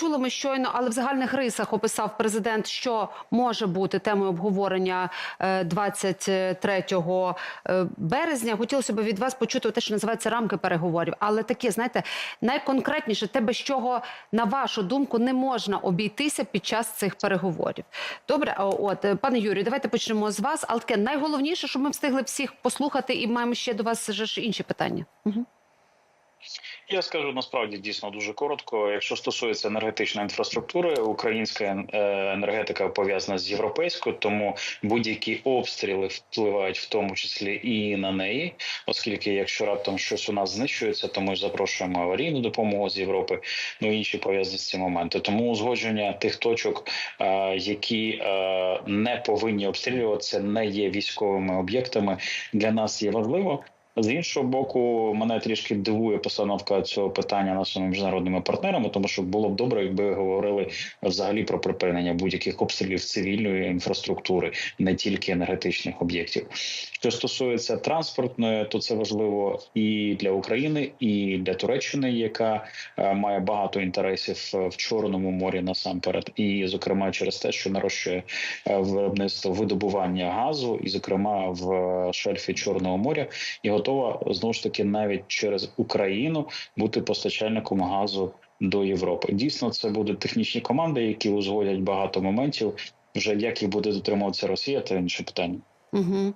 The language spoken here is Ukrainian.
Чули ми щойно, але в загальних рисах описав президент, що може бути темою обговорення е, 23 е, березня. Хотілося б від вас почути те, що називається рамки переговорів. Але таке, знаєте, найконкретніше те, без чого, на вашу думку, не можна обійтися під час цих переговорів. Добре, от е, пане Юрію, давайте почнемо з вас. Але таке найголовніше, щоб ми встигли всіх послухати, і маємо ще до вас ж інші питання. Угу. Я скажу насправді дійсно дуже коротко. Якщо стосується енергетичної інфраструктури, українська е, енергетика пов'язана з європейською, тому будь-які обстріли впливають в тому числі і на неї, оскільки якщо раптом щось у нас знищується, то ми запрошуємо аварійну допомогу з Європи, ну інші пов'язані з ці моменти. Тому узгодження тих точок, е, які е, не повинні обстрілюватися, не є військовими об'єктами, для нас є важливо. З іншого боку, мене трішки дивує постановка цього питання нашими міжнародними партнерами, тому що було б добре, якби говорили взагалі про припинення будь-яких обстрілів цивільної інфраструктури, не тільки енергетичних об'єктів. Що стосується транспортної, то це важливо і для України, і для Туреччини, яка е, має багато інтересів в Чорному морі насамперед, і зокрема через те, що нарощує е, виробництво видобування газу, і зокрема в е, шельфі Чорного моря, і готова знову ж таки навіть через Україну бути постачальником газу до Європи. Дійсно, це будуть технічні команди, які узгодять багато моментів. Вже як їх буде дотримуватися Росія, це інше питання. Угу.